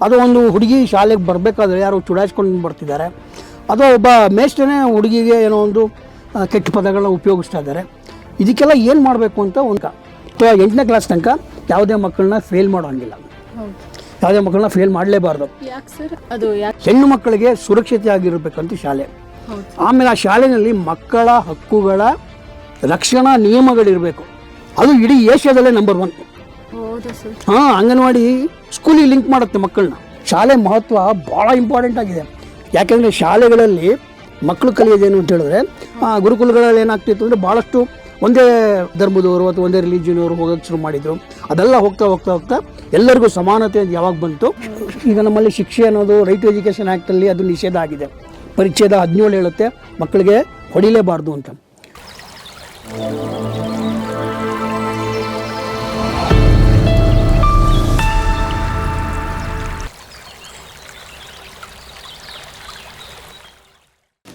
ಅದು ಒಂದು ಹುಡುಗಿ ಶಾಲೆಗೆ ಬರಬೇಕಾದ್ರೆ ಯಾರು ಚುಡಾಯಿಸ್ಕೊಂಡು ಬರ್ತಿದ್ದಾರೆ. ಅಥವಾ ಒಬ್ಬ ಮೇಷ್ಟನೇ ಹುಡುಗಿಗೆ ಏನೋ ಒಂದು ಕೆಟ್ಟ ಪದಗಳನ್ನ ಉಪಯೋಗಿಸ್ತಾ ಇದ್ದಾರೆ. ಇದಕ್ಕೆಲ್ಲ ಏನು ಮಾಡಬೇಕು ಅಂತ ಒಂದು ಕ- ಅಥವಾ ಎಂಟನೇ ಕ್ಲಾಸ್ ತನಕ ಯಾವುದೇ ಮಕ್ಕಳನ್ನ ಫೇಲ್ ಮಾಡೋಂಗಿಲ್ಲ. ಯಾವುದೇ ಮಕ್ಕಳನ್ನ ಫೇಲ್ ಮಾಡಲೇಬಾರ್ದು. ಯಾಕೆ ಸರ್? ಅದು ಯಾಕೆ ಹೆಣ್ಣು ಮಕ್ಕಳಿಗೆ ಸುರಕ್ಷತೆ ಆಗಿರಬೇಕಂತ ಶಾಲೆ ಆಮೇಲೆ ಆ ಶಾಲೆಯಲ್ಲಿ ಮಕ್ಕಳ ಹಕ್ಕುಗಳ ರಕ್ಷಣಾ ನಿಯಮಗಳಿರಬೇಕು. ಅದು ಇಡೀ ಏಷ್ಯಾದಲ್ಲೇ ನಂಬರ್ ಒನ್ ಹಾಂ, ಅಂಗನವಾಡಿ ಸ್ಕೂಲಿಗೆ ಲಿಂಕ್ ಮಾಡುತ್ತೆ ಮಕ್ಕಳನ್ನ. ಶಾಲೆ ಮಹತ್ವ ಭಾಳ ಇಂಪಾರ್ಟೆಂಟ್ ಆಗಿದೆ. ಯಾಕೆಂದರೆ ಶಾಲೆಗಳಲ್ಲಿ ಮಕ್ಕಳು ಕಲಿಯೋದೇನು ಅಂತ ಹೇಳಿದ್ರೆ ಗುರುಕುಲಗಳಲ್ಲಿ ಏನಾಗ್ತಿತ್ತು ಅಂದರೆ ಭಾಳಷ್ಟು ಒಂದೇ ಧರ್ಮದವರು ಅಥವಾ ಒಂದೇ ರಿಲಿಜಿಯನವರು ಹೋಗಕ್ಕೆ ಶುರು ಮಾಡಿದರು. ಅದೆಲ್ಲ ಹೋಗ್ತಾ ಹೋಗ್ತಾ ಹೋಗ್ತಾ ಎಲ್ಲರಿಗೂ ಸಮಾನತೆ ಅಂತ ಯಾವಾಗ ಬಂತು? ಈಗ ನಮ್ಮಲ್ಲಿ ಶಿಕ್ಷೆ ಅನ್ನೋದು ರೈಟ್ ಟು ಎಜುಕೇಷನ್ ಆ್ಯಕ್ಟಲ್ಲಿ ಅದು ನಿಷೇಧ ಆಗಿದೆ. ಪರಿಚಯದ ಹದಿನೇಳು ಹೇಳುತ್ತೆ, ಮಕ್ಕಳಿಗೆ ಹೊಡಿಲೇಬಾರ್ದು ಅಂತ.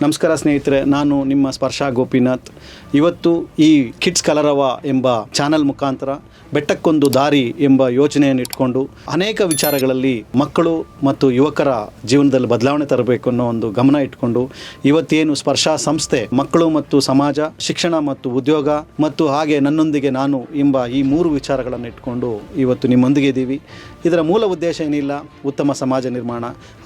ನಮಸ್ಕಾರ ಸ್ನೇಹಿತರೆ ನಾನು ನಿಮ್ಮ ಸ್ಪರ್ಶ ಗೋಪಿನಾಥ್. ಇವತ್ತು ಈ ಕಿಡ್ಸ್ ಕಲರವ ಎಂಬ ಚಾನಲ್ ಮುಖಾಂತರ ಬೆಟ್ಟಕ್ಕೊಂದು ದಾರಿ ಎಂಬ ಯೋಚನೆಯನ್ನು ಇಟ್ಕೊಂಡು ಅನೇಕ ವಿಚಾರಗಳಲ್ಲಿ ಮಕ್ಕಳು ಮತ್ತು ಯುವಕರ ಜೀವನದಲ್ಲಿ ಬದಲಾವಣೆ ತರಬೇಕು ಅನ್ನೋ ಒಂದು ಗಮನ ಇಟ್ಕೊಂಡು ಇವತ್ತೇನು ಸ್ಪರ್ಶ ಸಂಸ್ಥೆ ಮಕ್ಕಳು ಮತ್ತು ಸಮಾಜ, ಶಿಕ್ಷಣ ಮತ್ತು ಉದ್ಯೋಗ ಮತ್ತು ಹಾಗೆ ನನ್ನೊಂದಿಗೆ ನಾನು ಎಂಬ ಈ ಮೂರು ವಿಚಾರಗಳನ್ನು ಇಟ್ಕೊಂಡು ಇವತ್ತು ನಿಮ್ಮೊಂದಿಗೆ ಇದ್ದೀವಿ. ಇದರ ಮೂಲ ಉದ್ದೇಶ ಏನಿಲ್ಲ, ಉತ್ತಮ ಸಮಾಜ ನಿರ್ಮಾಣ.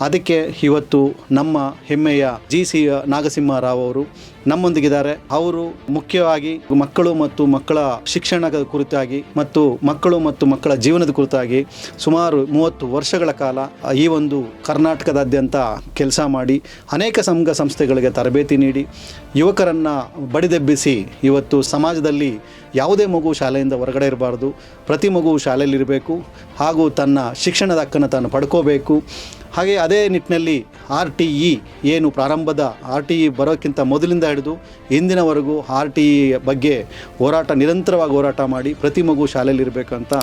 ಅದಕ್ಕೆ ಇವತ್ತು ನಮ್ಮ ಹೆಮ್ಮೆಯ ಜಿ ಸಿ ನಾಗಸಿಂಹ ರಾವ್ ಅವರು ನಮ್ಮೊಂದಿಗಿದ್ದಾರೆ. ಅವರು ಮುಖ್ಯವಾಗಿ ಮಕ್ಕಳು ಮತ್ತು ಮಕ್ಕಳ ಶಿಕ್ಷಣದ ಕುರಿತಾಗಿ ಮತ್ತು ಮಕ್ಕಳು ಮತ್ತು ಮಕ್ಕಳ ಜೀವನದ ಕುರಿತಾಗಿ ಸುಮಾರು ಮೂವತ್ತು ವರ್ಷಗಳ ಕಾಲ ಈ ಒಂದು ಕರ್ನಾಟಕದಾದ್ಯಂತ ಕೆಲಸ ಮಾಡಿ ಅನೇಕ ಸಂಘ ಸಂಸ್ಥೆಗಳಿಗೆ ತರಬೇತಿ ನೀಡಿ ಯುವಕರನ್ನು ಬಡಿದೆಬ್ಬಿಸಿ ಇವತ್ತು ಸಮಾಜದಲ್ಲಿ ಯಾವುದೇ ಮಗು ಶಾಲೆಯಿಂದ ಹೊರಗಡೆ ಇರಬಾರ್ದು. ಪ್ರತಿ ಮಗು ಶಾಲೆಯಲ್ಲಿರಬೇಕು ಹಾಗೂ ತನ್ನ ಶಿಕ್ಷಣದ ಹಕ್ಕನ್ನು ತಾನು ಪಡ್ಕೋಬೇಕು. ಹಾಗೆ ಅದೇ ನಿಟ್ಟಿನಲ್ಲಿ ಆರ್ ಟಿ ಇ ಏನು ಪ್ರಾರಂಭದ ಆರ್ ಟಿ ಇ ಬರೋಕ್ಕಿಂತ ಮೊದಲಿಂದ ಹಿಡಿದು ಇಂದಿನವರೆಗೂ ಆರ್ ಟಿ ಇ ಬಗ್ಗೆ ಹೋರಾಟ, ನಿರಂತರವಾಗಿ ಹೋರಾಟ ಮಾಡಿ ಪ್ರತಿ ಮಗು ಶಾಲೆಯಲ್ಲಿರಬೇಕಂತ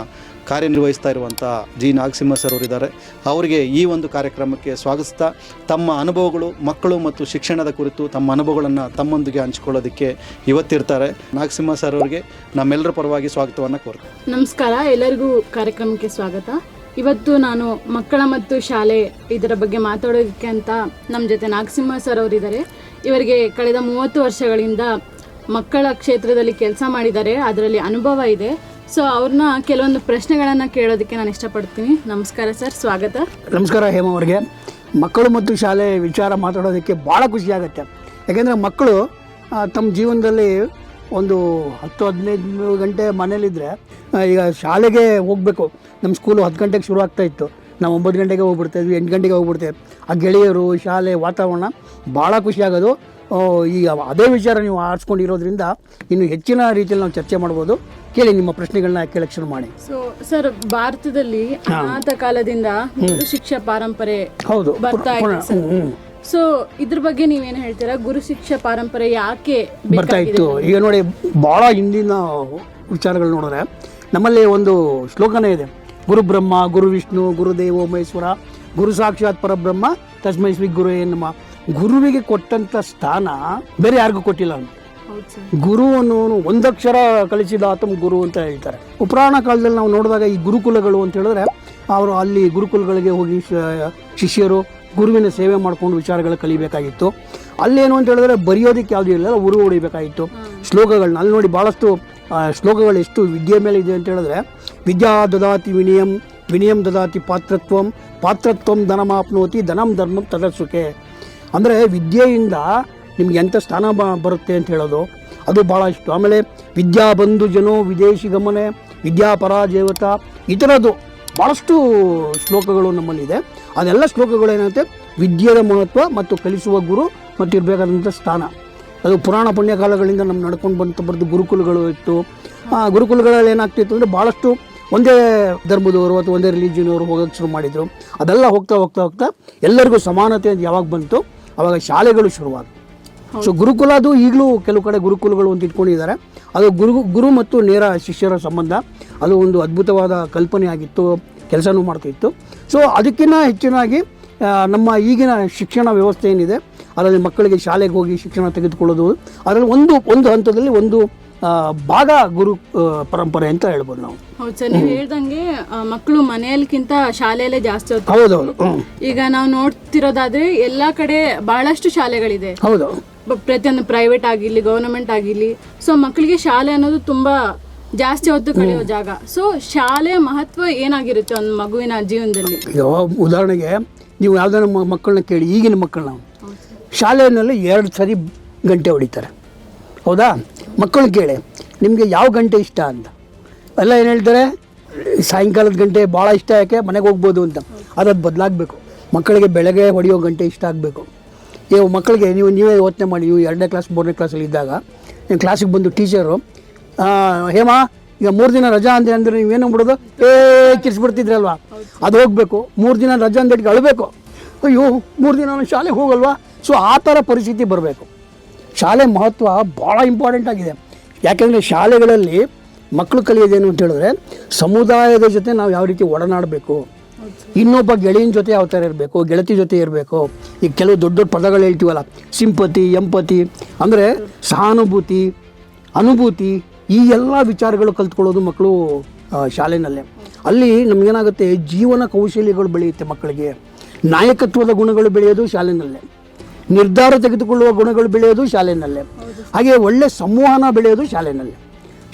ಕಾರ್ಯನಿರ್ವಹಿಸ್ತಾ ಇರುವಂಥ ಜಿ ನಾಗಸಿಂಹ ಸರ್ ಅವರಿದ್ದಾರೆ. ಅವರಿಗೆ ಈ ಒಂದು ಕಾರ್ಯಕ್ರಮಕ್ಕೆ ಸ್ವಾಗತಿಸ್ತಾ, ತಮ್ಮ ಅನುಭವಗಳು, ಮಕ್ಕಳು ಮತ್ತು ಶಿಕ್ಷಣದ ಕುರಿತು ತಮ್ಮ ಅನುಭವಗಳನ್ನು ತಮ್ಮೊಂದಿಗೆ ಹಂಚಿಕೊಳ್ಳೋದಕ್ಕೆ ಇವತ್ತಿರ್ತಾರೆ. ನಾಗಸಿಂಹ ಸರ್ ಅವರಿಗೆ ನಮ್ಮೆಲ್ಲರ ಪರವಾಗಿ ಸ್ವಾಗತವನ್ನು ಕೋರ್ತೀನಿ ನಮಸ್ಕಾರ, ಎಲ್ಲರಿಗೂ ಕಾರ್ಯಕ್ರಮಕ್ಕೆ ಸ್ವಾಗತ. ಇವತ್ತು ನಾನು ಮಕ್ಕಳ ಮತ್ತು ಶಾಲೆ ಇದರ ಬಗ್ಗೆ ಮಾತಾಡೋದಕ್ಕೆ ಅಂತ ನಮ್ಮ ಜೊತೆ ನಾಗಸಿಂಹ ಸರ್ ಅವರಿದ್ದಾರೆ. ಇವರಿಗೆ ಕಳೆದ ಮೂವತ್ತು ವರ್ಷಗಳಿಂದ ಮಕ್ಕಳ ಕ್ಷೇತ್ರದಲ್ಲಿ ಕೆಲಸ ಮಾಡಿದ್ದಾರೆ. ಅದರಲ್ಲಿ ಅನುಭವ ಇದೆ. ಸೊ ಅವ್ರನ್ನ ಕೆಲವೊಂದು ಪ್ರಶ್ನೆಗಳನ್ನು ಕೇಳೋದಕ್ಕೆ ನಾನು ಇಷ್ಟಪಡ್ತೀನಿ. ನಮಸ್ಕಾರ ಸರ್ ಸ್ವಾಗತ. ನಮಸ್ಕಾರ ಹೇಮ ಅವರಿಗೆ. ಮಕ್ಕಳು ಮತ್ತು ಶಾಲೆ ವಿಚಾರ ಮಾತಾಡೋದಕ್ಕೆ ಭಾಳ ಖುಷಿಯಾಗುತ್ತೆ ಯಾಕೆಂದರೆ ಮಕ್ಕಳು ತಮ್ಮ ಜೀವನದಲ್ಲಿ ಒಂದು ಹತ್ತು ಹದಿನೈದು ಗಂಟೆ ಮನೇಲಿದ್ದರೆ ಈಗ ಶಾಲೆಗೆ ಹೋಗಬೇಕು. ನಮ್ಮ ಸ್ಕೂಲು ಹತ್ತು ಗಂಟೆಗೆ ಶುರು ಆಗ್ತಾ ಇತ್ತು. ನಾವು ಒಂಬತ್ತು ಗಂಟೆಗೆ ಹೋಗ್ಬಿಡ್ತಾಯಿದ್ವಿ ಎಂಟು ಗಂಟೆಗೆ ಹೋಗ್ಬಿಡ್ತೇವೆ ಆ ಗೆಳೆಯರು ಶಾಲೆ ವಾತಾವರಣ ಭಾಳ ಖುಷಿಯಾಗೋದು ಈಗ ಅದೇ ವಿಚಾರ ನೀವು ಆರಿಸ್ಕೊಂಡಿರೋದ್ರಿಂದ ಇನ್ನು ಹೆಚ್ಚಿನ ರೀತಿಯಲ್ಲಿ ನಾವು ಚರ್ಚೆ ಮಾಡ್ಬೋದು. ಕೇಳಿ ನಿಮ್ಮ ಪ್ರಶ್ನೆಗಳನ್ನ ಕೇಳಕ್ಕೆ ಶುರು ಮಾಡಿ. ಸೊ ಸರ್ ಭಾರತದಲ್ಲಿ ಅನಾಥ ಕಾಲದಿಂದ ಶಿಕ್ಷಾ ಪರಂಪರೆ ಹೌದು. ಬರ್ತಾ ಸೊ ಇದ್ರ ಬಗ್ಗೆ ನೀವೇನು ಹೇಳ್ತೀರಾ? ಗುರು ಶಿಕ್ಷಾ ಪರಂಪರೆ ಯಾಕೆ ಬರ್ತಾ ಇತ್ತು. ಈಗ ನೋಡಿ ಭಾಳ ಹಿಂದಿನ ವಿಚಾರಗಳು ನೋಡಿದ್ರೆ ನಮ್ಮಲ್ಲಿ ಒಂದು ಶ್ಲೋಕನೇ ಇದೆ. ಗುರು ಬ್ರಹ್ಮ ಗುರು ವಿಷ್ಣು ಗುರುದೇವೋ ಮಹೇಶ್ವರ ಗುರು ಸಾಕ್ಷಾತ್ ಪರಬ್ರಹ್ಮ ತಸ್ಮೈ ಶ್ರೀ ಗುರು ಏನಮ್ಮ ಗುರುವಿಗೆ ಕೊಟ್ಟಂತ ಸ್ಥಾನ ಬೇರೆ ಯಾರಿಗೂ ಕೊಟ್ಟಿಲ್ಲ ಗುರು ಅನ್ನೋನು ಒಂದಕ್ಷರ ಕಲಿಸಿದ ಆತಮ ಗುರು ಅಂತ ಹೇಳ್ತಾರೆ. ಪುರಾಣ ಕಾಲದಲ್ಲಿ ನಾವು ನೋಡಿದಾಗ ಈ ಗುರುಕುಲಗಳು ಅಂತ ಹೇಳಿದ್ರೆ ಅವರು ಅಲ್ಲಿ ಗುರುಕುಲಗಳಿಗೆ ಹೋಗಿ ಶಿಷ್ಯರು ಗುರುವಿನ ಸೇವೆ ಮಾಡ್ಕೊಂಡು ವಿಚಾರಗಳು ಕಲಿಬೇಕಾಗಿತ್ತು. ಅಲ್ಲೇನು ಅಂತ ಹೇಳಿದ್ರೆ ಬರೆಯೋದಕ್ಕೆ ಯಾವುದು ಇಲ್ಲ ಉರು ಹೊಡಿಬೇಕಾಗಿತ್ತು. ಶ್ಲೋಕಗಳನ್ನ ಅಲ್ಲಿ ನೋಡಿ ಭಾಳಷ್ಟು ಶ್ಲೋಕಗಳು ಎಷ್ಟು ವಿದ್ಯೆ ಮೇಲೆ ಇದೆ ಅಂತ ಹೇಳಿದ್ರೆ, ವಿದ್ಯಾ ದದಾತಿ ವಿನಿಯಂ ವಿನಿಯಂ ದದಾತಿ ಪಾತ್ರತ್ವಂ ಪಾತ್ರತ್ವಂ ಧನಮಾಪ್ನೋತಿ ಧನಂ ಧರ್ಮಂ ತದಸುಖೆ ಅಂದರೆ ವಿದ್ಯೆಯಿಂದ ನಿಮ್ಗೆ ಎಂಥ ಸ್ಥಾನ ಬರುತ್ತೆ ಅಂತ ಹೇಳೋದು, ಅದು ಭಾಳ ಇಷ್ಟು. ಆಮೇಲೆ ವಿದ್ಯಾ ಬಂಧು ಜನೋ ವಿದೇಶಿ ಗಮನೆ, ವಿದ್ಯಾ ಪರಾಜೇವತ ಈ ಥರದ್ದು ಭಾಳಷ್ಟು ಶ್ಲೋಕಗಳು ನಮ್ಮಲ್ಲಿದೆ. ಅದೆಲ್ಲ ಶ್ಲೋಕಗಳು ಏನಂತೆ? ವಿದ್ಯೆಯ ಮಹತ್ವ ಮತ್ತು ಕಲಿಸುವ ಗುರು ಮತ್ತು ಇರಬೇಕಾದಂಥ ಸ್ಥಾನ. ಅದು ಪುರಾಣ ಪುಣ್ಯ ಕಾಲಗಳಿಂದ ನಮ್ಮ ನಡ್ಕೊಂಡು ಬಂತ ಬರೆದು ಗುರುಕುಲಗಳು ಇತ್ತು. ಆ ಗುರುಕುಲಗಳಲ್ಲಿ ಏನಾಗ್ತಿತ್ತು ಅಂದರೆ ಭಾಳಷ್ಟು ಒಂದೇ ಧರ್ಮದವರು ಅಥವಾ ಒಂದೇ ರಿಲಿಜಿಯನವರು ಹೋಗೋಕ್ಕೆ ಶುರು ಮಾಡಿದರು. ಅದೆಲ್ಲ ಹೋಗ್ತಾ ಹೋಗ್ತಾ ಹೋಗ್ತಾ ಎಲ್ಲರಿಗೂ ಸಮಾನತೆ ಅಂತ ಯಾವಾಗ ಬಂತು? ಆವಾಗ ಶಾಲೆಗಳು ಶುರುವಾದವು ಸೊ ಗುರುಕುಲ ಅದು ಈಗಲೂ ಕೆಲವು ಕಡೆ ಗುರುಕುಲಗಳು ಅಂತ ಇಟ್ಕೊಂಡಿದ್ದಾರೆ. ಅದು ಗುರು ಗುರು ಮತ್ತು ನೇರ ಶಿಷ್ಯರ ಸಂಬಂಧ. ಅದು ಒಂದು ಅದ್ಭುತವಾದ ಕಲ್ಪನೆ ಆಗಿತ್ತು. ಕೆಲಸನೂ ಮಾಡ್ತಿತ್ತು ಸೊ ಅದಕ್ಕಿಂತ ಹೆಚ್ಚಿನಾಗಿ ನಮ್ಮ ಈಗಿನ ಶಿಕ್ಷಣ ವ್ಯವಸ್ಥೆ ಏನಿದೆ ಅದರಲ್ಲಿ ಮಕ್ಕಳಿಗೆ ಶಾಲೆಗೆ ಹೋಗಿ ಶಿಕ್ಷಣ ತೆಗೆದುಕೊಳ್ಳೋದು ಅದರಲ್ಲಿ ಒಂದು ಒಂದು ಹಂತದಲ್ಲಿ ಒಂದು ಭಾಗ ಗುರು ಪರಂಪರೆ ಅಂತ ಹೇಳ್ಬೋದು ನಾವು. ಹೌದು ಸರ್ ನೀವು ಹೇಳ್ದಂಗೆ ಮಕ್ಕಳು ಮನೆಯಲ್ಲಿಗಿಂತ ಶಾಲೆಯಲ್ಲೇ ಜಾಸ್ತಿ ಹೌದೌದು. ಈಗ ನಾವು ನೋಡ್ತಿರೋದಾದ್ರೆ ಎಲ್ಲ ಕಡೆ ಬಹಳಷ್ಟು ಶಾಲೆಗಳಿದೆ. ಹೌದು. ಪ್ರತಿಯೊಂದು ಪ್ರೈವೇಟ್ ಆಗಿರ್ಲಿ ಗೌರ್ಮೆಂಟ್ ಆಗಿರ್ಲಿ ಸೊ ಮಕ್ಕಳಿಗೆ ಶಾಲೆ ಅನ್ನೋದು ತುಂಬಾ ಜಾಸ್ತಿ ಹೊತ್ತು ಕಳೆಯೋ ಜಾಗ. ಸೊ ಶಾಲೆಯ ಮಹತ್ವ ಏನಾಗಿರುತ್ತೆ ಒಂದು ಮಗುವಿನ ಜೀವನದಲ್ಲಿ? ಈಗ ಉದಾಹರಣೆಗೆ ನೀವು ಯಾವ್ದಾರ ಮಕ್ಕಳನ್ನ ಕೇಳಿ ಈಗಿನ ಮಕ್ಕಳನ್ನ. ಶಾಲೆಯಲ್ಲಿ ಎರಡು ಸರಿ ಗಂಟೆ ಹೊಡಿತಾರೆ. ಹೌದಾ? ಮಕ್ಕಳು ಕೇಳಿ ನಿಮಗೆ ಯಾವ ಗಂಟೆ ಇಷ್ಟ ಅಂತ. ಎಲ್ಲ ಏನು ಹೇಳ್ತಾರೆ? ಸಾಯಂಕಾಲದ ಗಂಟೆ ಭಾಳ ಇಷ್ಟ ಯಾಕೆ? ಮನೆಗೆ ಹೋಗ್ಬೋದು ಅಂತ. ಅದದು ಬದಲಾಗಬೇಕು. ಮಕ್ಕಳಿಗೆ ಬೆಳಗ್ಗೆ ಹೊಡೆಯೋ ಗಂಟೆ ಇಷ್ಟ ಆಗಬೇಕು. ಏ ಮಕ್ಕಳಿಗೆ ನೀವು ನೀವೇ ಯೋಚನೆ ಮಾಡಿ ನೀವು ಎರಡನೇ ಕ್ಲಾಸ್ ಮೂರನೇ ಕ್ಲಾಸಲ್ಲಿ ಇದ್ದಾಗ ನಿಮ್ಮ ಕ್ಲಾಸಿಗೆ ಬಂದು ಟೀಚರು ಹೇಮಾ, ಈಗ ಮೂರು ದಿನ ರಜಾ ಅಂದೆ ಅಂದ್ರೆ ನೀವೇನು ಬಿಡೋದು ಏ ಕಿರ್ಸ್ಬಿಡ್ತಿದ್ರಲ್ವಾ ಅದು ಹೋಗಬೇಕು. ಮೂರು ದಿನ ರಜಾ ಅಂದೇಟಿಗೆ ಅಳಬೇಕು. ಅಯ್ಯೋ, ಮೂರು ದಿನ ಶಾಲೆಗೆ ಹೋಗಲ್ವಾ? ಸೊ ಆ ಥರ ಪರಿಸ್ಥಿತಿ ಬರಬೇಕು. ಶಾಲೆ ಮಹತ್ವ ಭಾಳ ಇಂಪಾರ್ಟೆಂಟ್ ಆಗಿದೆ. ಯಾಕೆಂದರೆ ಶಾಲೆಗಳಲ್ಲಿ ಮಕ್ಕಳು ಕಲಿಯೋದೇನು ಅಂತ ಹೇಳಿದ್ರೆ ಸಮುದಾಯದ ಜೊತೆ ನಾವು ಯಾವ ರೀತಿ ಒಡನಾಡಬೇಕು? ಇನ್ನೊಬ್ಬ ಗೆಳೆಯನ ಜೊತೆ ಯಾವ ಥರ ಇರಬೇಕು? ಗೆಳತಿ ಜೊತೆ ಇರಬೇಕು? ಈಗ ಕೆಲವು ದೊಡ್ಡ ದೊಡ್ಡ ಪದಗಳು ಹೇಳ್ತೀವಲ್ಲ, ಸಿಂಪತಿ, ಎಂಪತಿ, ಅಂದರೆ ಸಹಾನುಭೂತಿ, ಅನುಭೂತಿ ಈ ಎಲ್ಲ ವಿಚಾರಗಳು ಕಲ್ತ್ಕೊಳ್ಳೋದು ಮಕ್ಕಳು ಶಾಲೆನಲ್ಲೇ. ಅಲ್ಲಿ ನಮಗೇನಾಗುತ್ತೆ, ಜೀವನ ಕೌಶಲ್ಯಗಳು ಬೆಳೆಯುತ್ತೆ ಮಕ್ಕಳಿಗೆ. ನಾಯಕತ್ವದ ಗುಣಗಳು ಬೆಳೆಯೋದು ಶಾಲೆಯಲ್ಲೇ ನಿರ್ಧಾರ ತೆಗೆದುಕೊಳ್ಳುವ ಗುಣಗಳು ಬೆಳೆಯೋದು ಶಾಲೆಯಲ್ಲೇ ಹಾಗೆ ಒಳ್ಳೆ ಸಂವಹನ ಬೆಳೆಯೋದು ಶಾಲೆಯಲ್ಲೇ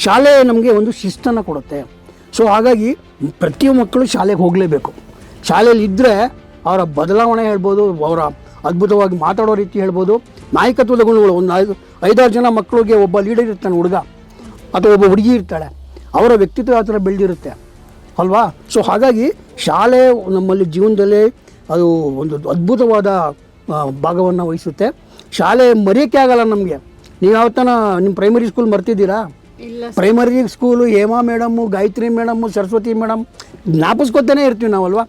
ಶಾಲೆ ನಮಗೆ ಒಂದು ಶಿಸ್ತನ್ನು ಕೊಡುತ್ತೆ. ಸೊ ಹಾಗಾಗಿ ಪ್ರತಿಯೊಬ್ಬ ಮಕ್ಕಳು ಶಾಲೆಗೆ ಹೋಗಲೇಬೇಕು. ಶಾಲೆಯಲ್ಲಿ ಇದ್ದರೆ ಅವರ ಬದಲಾವಣೆ ಹೇಳ್ಬೋದು, ಅವರ ಅದ್ಭುತವಾಗಿ ಮಾತಾಡೋ ರೀತಿ ಹೇಳ್ಬೋದು. ನಾಯಕತ್ವದ ಗುಣಗಳು, ಒಂದು ಐದು ಐದಾರು ಜನ ಮಕ್ಕಳಿಗೆ ಒಬ್ಬ ಲೀಡರ್ ಇರ್ತಾನೆ ಹುಡುಗ. ಅಥವಾ ಒಬ್ಬ ಹುಡುಗಿ ಇರ್ತಾಳೆ ಅವರ ವ್ಯಕ್ತಿತ್ವ ಆ ಥರ ಬೆಳೆದಿರುತ್ತೆ ಅಲ್ವಾ? ಸೊ ಹಾಗಾಗಿ ಶಾಲೆ ನಮ್ಮಲ್ಲಿ ಜೀವನದಲ್ಲಿ ಅದು ಒಂದು ಅದ್ಭುತವಾದ ಭಾಗವನ್ನು ವಹಿಸುತ್ತೆ. ಶಾಲೆ ಮರೆಯೋಕ್ಕೆ ಆಗಲ್ಲ ನಮಗೆ. ನೀವು ಯಾವತ್ತನ ನಿಮ್ಮ primary school ಮರ್ತಿದ್ದೀರಾ? Primary school Hema madam Gayatri madam Saraswati madam ಜ್ಞಾಪಿಸ್ಕೊತಾನೆ ಇರ್ತೀವಿ ನಾವಲ್ವಾ?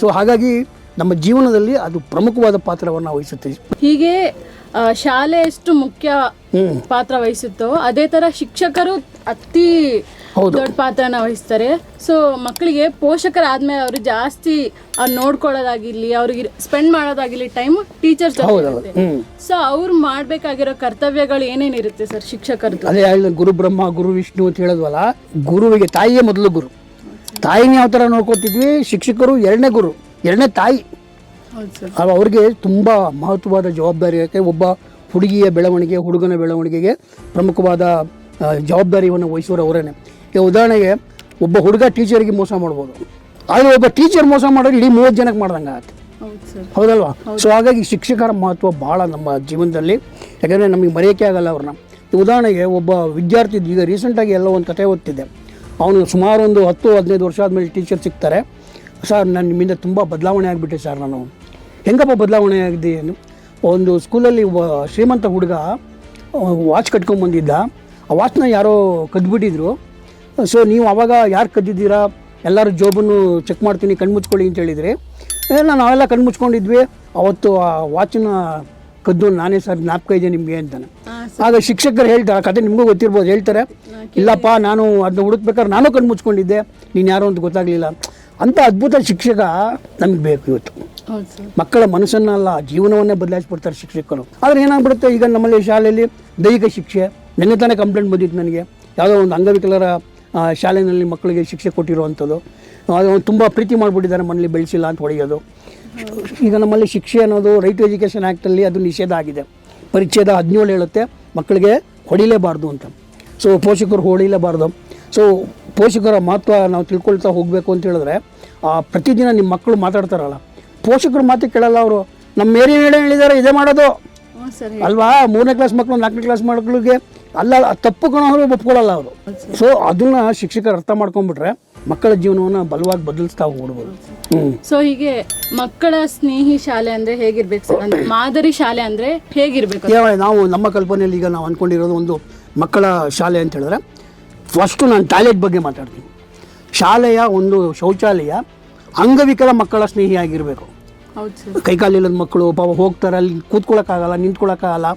ಸೊ ಹಾಗಾಗಿ ನಮ್ಮ ಜೀವನದಲ್ಲಿ ಅದು ಪ್ರಮುಖವಾದ ಪಾತ್ರವನ್ನು ವಹಿಸುತ್ತೆ. ಹೀಗೆ ಶಾಲೆ ಎಷ್ಟು ಮುಖ್ಯ ಪಾತ್ರ ವಹಿಸುತ್ತೋ ಅದೇ ತರ ಶಿಕ್ಷಕರು ಅತಿ ದೊಡ್ಡ ಪಾತ್ರನ ವಹಿಸ್ತಾರೆ. ಸೊ ಮಕ್ಕಳಿಗೆ ಪೋಷಕರಾದ್ಮೇಲೆ ಅವರು ಜಾಸ್ತಿ ನೋಡ್ಕೊಳ್ಳೋದಾಗಿರ್ಲಿ ಅವ್ರಿಗೆ ಸ್ಪೆಂಡ್ ಮಾಡೋದಾಗಿರ್ಲಿ ಟೈಮ್ ಟೀಚರ್ಸ್ ಸೊ ಅವ್ರು ಮಾಡ್ಬೇಕಾಗಿರೋ ಕರ್ತವ್ಯಗಳು ಏನೇನಿರುತ್ತೆ ಸರ್ ಶಿಕ್ಷಕರದ್ದು? ಅದೇ ಗುರು ಬ್ರಹ್ಮ ಗುರು ವಿಷ್ಣು ಅಂತ ಹೇಳಿದ್ವಲ್ಲ ಗುರುವಿಗೆ ತಾಯಿಯೇ ಮೊದಲು ಗುರು. ತಾಯಿನ ಯಾವ ತರ ನೋಡ್ಕೊತಿದ್ವಿ? ಶಿಕ್ಷಕರು ಎರಡನೇ ಗುರು ಎರಡನೇ ತಾಯಿ. ಅವ ಅವ್ರಿಗೆ ತುಂಬ ಮಹತ್ವವಾದ ಜವಾಬ್ದಾರಿ ಇರುತ್ತೆ ಒಬ್ಬ ಹುಡುಗಿಯ ಬೆಳವಣಿಗೆ ಹುಡುಗನ ಬೆಳವಣಿಗೆಗೆ ಪ್ರಮುಖವಾದ ಜವಾಬ್ದಾರಿಯನ್ನು ವಹಿಸೋರು ಅವರೇನೆ. ಈಗ ಉದಾಹರಣೆಗೆ ಒಬ್ಬ ಹುಡುಗ ಟೀಚರಿಗೆ ಮೋಸ ಮಾಡ್ಬೋದು. ಆದರೆ ಒಬ್ಬ ಟೀಚರ್ ಮೋಸ ಮಾಡೋದು ಇಡೀ ಮೂವತ್ತು ಜನಕ್ಕೆ ಮಾಡ್ದಂಗೆ ಆಗುತ್ತೆ. ಹೌದಲ್ವಾ? ಸೊ ಹಾಗಾಗಿ ಶಿಕ್ಷಕರ ಮಹತ್ವ ಭಾಳ ನಮ್ಮ ಜೀವನದಲ್ಲಿ. ಯಾಕಂದರೆ ನಮಗೆ ಮರೆಯೋಕೆ ಆಗಲ್ಲ ಅವ್ರನ್ನ. ಉದಾಹರಣೆಗೆ ಒಬ್ಬ ವಿದ್ಯಾರ್ಥಿ ಈಗ ರೀಸೆಂಟಾಗಿ ಎಲ್ಲ ಒಂದು ಕತೆ ಓದ್ತಿದ್ದೆ. ಅವನು ಸುಮಾರು ಒಂದು ಹತ್ತು ಹದಿನೈದು ವರ್ಷ ಆದಮೇಲೆ ಟೀಚರ್ ಸಿಗ್ತಾರೆ. ಸರ್ ನಾನು ನಿಮ್ಮಿಂದ ತುಂಬ ಬದಲಾವಣೆ ಆಗಿಬಿಟ್ಟೆ ಸರ್ ನಾನು. ಹೆಂಗಪ್ಪ ಬದಲಾವಣೆ ಆಗಿದೆ ಏನು? ಒಂದು ಸ್ಕೂಲಲ್ಲಿ ಶ್ರೀಮಂತ ಹುಡುಗ ವಾಚ್ ಕಟ್ಕೊಂಬಂದಿದ್ದ ಆ ವಾಚ್ನ ಯಾರೋ ಕದ್ಬಿಟ್ಟಿದ್ರು. ಸೊ ನೀವು ಅವಾಗ ಯಾರು ಕದ್ದಿದ್ದೀರಾ? ಎಲ್ಲರೂ ಜೋಬನ್ನು ಚೆಕ್ ಮಾಡ್ತೀನಿ ಕಣ್ಣು ಮುಚ್ಕೊಳ್ಳಿ ಅಂತ ಹೇಳಿದರೆ. ಎಲ್ಲ ನಾವೆಲ್ಲ ಕಣ್ಣು ಮುಚ್ಕೊಂಡಿದ್ವಿ. ಅವತ್ತು ಆ ವಾಚನ್ನ ಕದ್ದು ನಾನೇ ಸರ್ ಜ್ಞಾಪಕ ಇದೆ ನಿಮಗೆ ಅಂತಾನೆ. ಆಗ ಶಿಕ್ಷಕರು ಹೇಳ್ತಾರೆ ಆ ಕತೆ ನಿಮಗೂ ಗೊತ್ತಿರ್ಬೋದು ಹೇಳ್ತಾರೆ. ಇಲ್ಲಪ್ಪ ನಾನು ಅದನ್ನ ಹುಡುಕ್ಬೇಕಾದ್ರೆ ನಾನು ಕಣ್ಣು ಮುಚ್ಕೊಂಡಿದ್ದೆ. ನೀನು ಯಾರು ಅಂತ ಗೊತ್ತಾಗಲಿಲ್ಲ. ಅಂಥ ಅದ್ಭುತ ಶಿಕ್ಷಕ ನಮಗೆ ಬೇಕು ಇವತ್ತು. ಮಕ್ಕಳ ಮನಸ್ಸನ್ನಲ್ಲ ಜೀವನವನ್ನೇ ಬದಲಾಯಿಸ್ಬಿಡ್ತಾರೆ ಶಿಕ್ಷಕರು. ಆದರೆ ಏನಾಗ್ಬಿಡುತ್ತೆ? ಈಗ ನಮ್ಮಲ್ಲಿ ಶಾಲೆಯಲ್ಲಿ ದೈಹಿಕ ಶಿಕ್ಷೆ ನಿನ್ನೆ ತಾನೇ ಕಂಪ್ಲೇಂಟ್ ಬಂದಿತ್ತು ನನಗೆ. ಯಾವುದೋ ಒಂದು ಅಂಗವಿಕಲರ ಶಾಲೆಯಲ್ಲಿ ಮಕ್ಕಳಿಗೆ ಶಿಕ್ಷೆ ಕೊಟ್ಟಿರುವಂಥದ್ದು. ಅದು ತುಂಬ ಪ್ರೀತಿ ಮಾಡಿಬಿಟ್ಟಿದ್ದಾರೆ ಮನೇಲಿ ಬೆಳೆಸಿಲ್ಲ ಅಂತ ಹೊಡೆಯೋದು. ಈಗ ನಮ್ಮಲ್ಲಿ ಶಿಕ್ಷೆ ಅನ್ನೋದು ರೈಟ್ ಟು ಎಜುಕೇಷನ್ ಆ್ಯಕ್ಟಲ್ಲಿ ಅದು ನಿಷೇಧ ಆಗಿದೆ. ಪರಿಚ್ಛೇದ ಹದಿನೇಳು ಹೇಳುತ್ತೆ ಮಕ್ಕಳಿಗೆ ಹೊಡಿಲೇಬಾರ್ದು ಅಂತ. ಸೊ ಪೋಷಕರು ಹೊಡಿಲೇಬಾರ್ದು. ಸೊ ಪೋಷಕರ ಮಹತ್ವ ನಾವು ತಿಳ್ಕೊಳ್ತಾ ಹೋಗಬೇಕು ಅಂತ ಹೇಳಿದ್ರೆ ಆ, ಪ್ರತಿದಿನ ನಿಮ್ಮ ಮಕ್ಕಳು ಮಾತಾಡ್ತಾರಲ್ಲ ಪೋಷಕರು ಮಾತು ಕೇಳಲ್ಲ ಅವರು. ನಮ್ಮ ಮೇರಿ ಹೇಳಿ ಹೇಳಿದ್ದಾರೆ ಇದೇ ಮಾಡೋದು. ಅಲ್ವಾ? ಮೂರನೇ ಕ್ಲಾಸ್ ಮಕ್ಕಳು ನಾಲ್ಕನೇ ಕ್ಲಾಸ್ ಮಕ್ಕಳಿಗೆ ಅಲ್ಲ ತಪ್ಪು ಅವರು ಒಪ್ಕೊಳ್ಳಲ್ಲ ಅವರು. ಸೊ ಅದನ್ನ ಶಿಕ್ಷಕರು ಅರ್ಥ ಮಾಡ್ಕೊಂಡ್ಬಿಟ್ರೆ ಮಕ್ಕಳ ಜೀವನವನ್ನು ಬಲವಾಗಿ ಬದಲಿಸ್ತಾ ಹೋಗ್ಬಿಡ್ಬೋದು. ಸೊ ಹೀಗೆ ಮಕ್ಕಳ ಸ್ನೇಹಿ ಶಾಲೆ ಅಂದ್ರೆ ಹೇಗಿರ್ಬೇಕು ಸರ್? ಅಂದ್ರೆ ಮಾದರಿ ಶಾಲೆ ಅಂದ್ರೆ ಹೇಗಿರ್ಬೇಕು? ನಾವು ನಮ್ಮ ಕಲ್ಪನೆಯಲ್ಲಿ ಈಗ ನಾವು ಅನ್ಕೊಂಡಿರೋದು ಒಂದು ಮಕ್ಕಳ ಶಾಲೆ ಅಂತ ಹೇಳಿದ್ರೆ ಫಸ್ಟು ನಾನು ಟಾಯ್ಲೆಟ್ ಬಗ್ಗೆ ಮಾತಾಡ್ತೀನಿ. ಶಾಲೆಯ ಒಂದು ಶೌಚಾಲಯ ಅಂಗವಿಕಲ ಮಕ್ಕಳ ಸ್ನೇಹಿಯಾಗಿರಬೇಕು ಕೈಕಾಲಿಲ್ಲದ ಮಕ್ಕಳು ಪಾಪ ಹೋಗ್ತಾರೆ ಅಲ್ಲಿ ಕೂತ್ಕೊಳ್ಳೋಕ್ಕಾಗಲ್ಲ ನಿಂತ್ಕೊಳ್ಳೋಕ್ಕಾಗಲ್ಲ